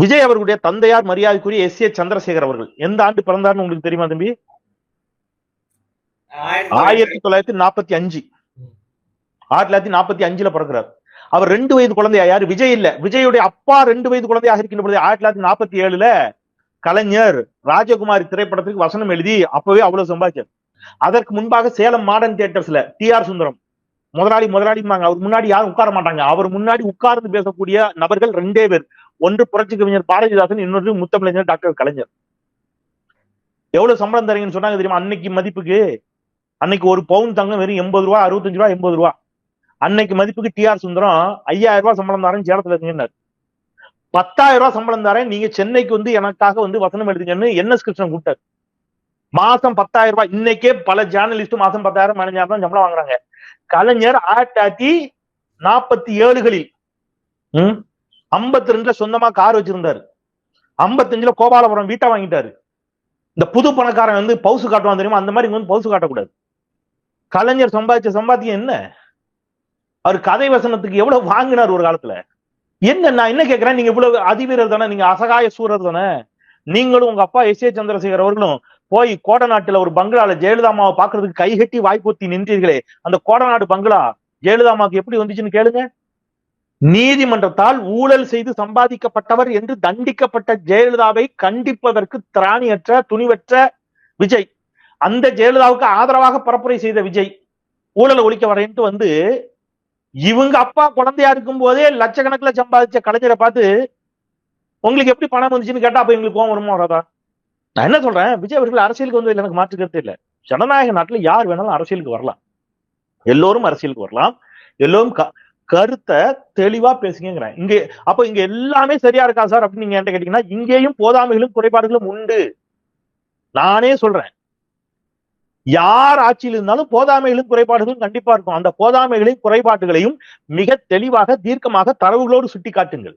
விஜய் அவர்களுடைய தந்தையார் மரியாதைக்குரிய எஸ் ஏ சந்திரசேகர் அவர்கள். எந்த ஆண்டு பிறந்தார்னு உங்களுக்கு தெரியுமா தம்பி? ஆயிரத்தி தொள்ளாயிரத்தி நாற்பத்தி அஞ்சு. ஆயிரத்தி தொள்ளாயிரத்தி நாற்பத்தி அஞ்சுல பிறக்கிறார். அவர் ரெண்டு வயது குழந்தையா? யாரு? விஜய் இல்ல. விஜயுடைய அப்பா ரெண்டு வயது குழந்தையாக இருக்கின்ற பொழுது ஆயிரத்தி தொள்ளாயிரத்தி நாற்பத்தி ஏழுல கலைஞர் ராஜகுமாரி திரைப்படத்துக்கு வசனம் எழுதி அப்பவே அவ்வளவு சம்பாதிச்சார். அதற்கு முன்பாக சேலம் மாடர்ன் தியேட்டர்ஸ்ல டி ஆர் சுந்தரம் முதலாளி முதலாளிம்பாங்க. அவர் முன்னாடி யாரும் உட்கார மாட்டாங்க. அவர் முன்னாடி உட்கார்ந்து பேசக்கூடிய நபர்கள் ரெண்டே பேர். ஒன்று புரட்சி கவிஞர் பாரதிதாசன் இன்னொரு முத்தமிழர் டாக்டர் கலைஞர். எவ்வளவு சம்பளம் தரீங்கன்னு சொன்னாங்க தெரியுமா? அன்னைக்கு மதிப்புக்கு அன்னைக்கு ஒரு பவுன் தங்கம் வெறும் எண்பது ரூபா அறுபத்தஞ்சு ரூபா எண்பது ரூபா. அன்னைக்கு மதிப்புக்கு டி ஆர் சுந்தரம் ஐயாயிரம் ரூபாய் சம்பளம் தரேன் சேலத்துல இருக்கீங்கன்னாரு. பத்தாயிரம் ரூபாய் சம்பளம் தரேன் நீங்க சென்னைக்கு வந்து எனக்காக வந்து வசனம் எழுதுங்கன்னு என் எஸ் கிருஷ்ணன் கூப்பிட்டாரு. மாசம் பத்தாயிரம் ரூபாய். இன்னைக்கே பல ஜேர்னலிஸ்ட் மாசம் பத்தாயிரம் பதினஞ்சாயிரம் தான் சம்பளம் வாங்குறாங்க. கலைஞர் ஆயிரத்தி தொள்ளாயிரத்தி நாற்பத்தி ஏழுகளில் ஐம்பத்தி ரெண்டுல சொந்தமா கார் வச்சிருந்தாரு. ஐம்பத்தஞ்சுல கோபாலபுரம் வீட்டை வாங்கிட்டாரு. இந்த புது பணக்காரன் வந்து பவுசு காட்டுவான் தெரியுமா? அந்த மாதிரி இங்க வந்து பவுசு காட்டக்கூடாது. கலைஞர் சம்பாதிச்ச சம்பாத்தியம் என்ன? அவர் கதை வசனத்துக்கு எவ்வளவு வாங்கினார் ஒரு காலத்துல? என்ன நான் என்ன கேட்கிறேன்? நீங்க இவ்வளவு அதிவீரர் தானே நீங்க அசகாய சூரர் தானே? நீங்களும் உங்க அப்பா எஸ் ஏ சந்திரசேகர் அவர்களும் போய் கோடநாட்டுல ஒரு பங்களால ஜெயலலிதாமாவை பாக்குறதுக்கு கைகட்டி வாய்ப்பூத்தி நின்றீர்களே. அந்த கோடநாடு பங்களா ஜெயலலிதாமாவுக்கு எப்படி வந்துச்சுன்னு கேளுங்க. நீதிமன்றத்தால் ஊழல் செய்து சம்பாதிக்கப்பட்டவர் என்று தண்டிக்கப்பட்ட ஜெயலலிதாவை கண்டிப்பதற்கு திராணியற்ற துணிவற்ற விஜய். அந்த ஜெயலலிதாவுக்கு ஆதரவாக பரப்புரை செய்த விஜய் ஊழலை ஒழிக்க வரேன்ட்டு வந்து இவங்க அப்பா குழந்தையா இருக்கும் போதே லட்சக்கணக்கில் சம்பாதிச்ச கலைஞரை பார்த்து உங்களுக்கு எப்படி பணம் வந்துச்சுன்னு கேட்டா அப்ப எங்களுக்கு கோவம் வருமா வராதா நான் என்ன சொல்றேன்? விஜய் அவர்கள் அரசியலுக்கு வந்து எனக்கு மாற்று கருத்து இல்லை. ஜனநாயக நாட்டில் யார் வேணாலும் அரசியலுக்கு வரலாம். எல்லோரும் அரசியலுக்கு வரலாம். எல்லோரும் கருத்தை தெளிவா பேசுங்கிறேன் இங்க அப்ப இங்க எல்லாமே சரியா இருக்கா சார் அப்படின்னு நீங்க என்கிட்ட கேட்டீங்கன்னா இங்கேயும் போதாமைகளும் குறைபாடுகளும் உண்டு. நானே சொல்றேன். யார் ஆட்சியில் இருந்தாலும் போதாமைகளும் குறைபாடுகளும் கண்டிப்பா இருக்கும். அந்த போதாமைகளையும் குறைபாடுகளையும் மிக தெளிவாக தீர்க்கமாக தரவுகளோடு சுட்டி காட்டுங்கள்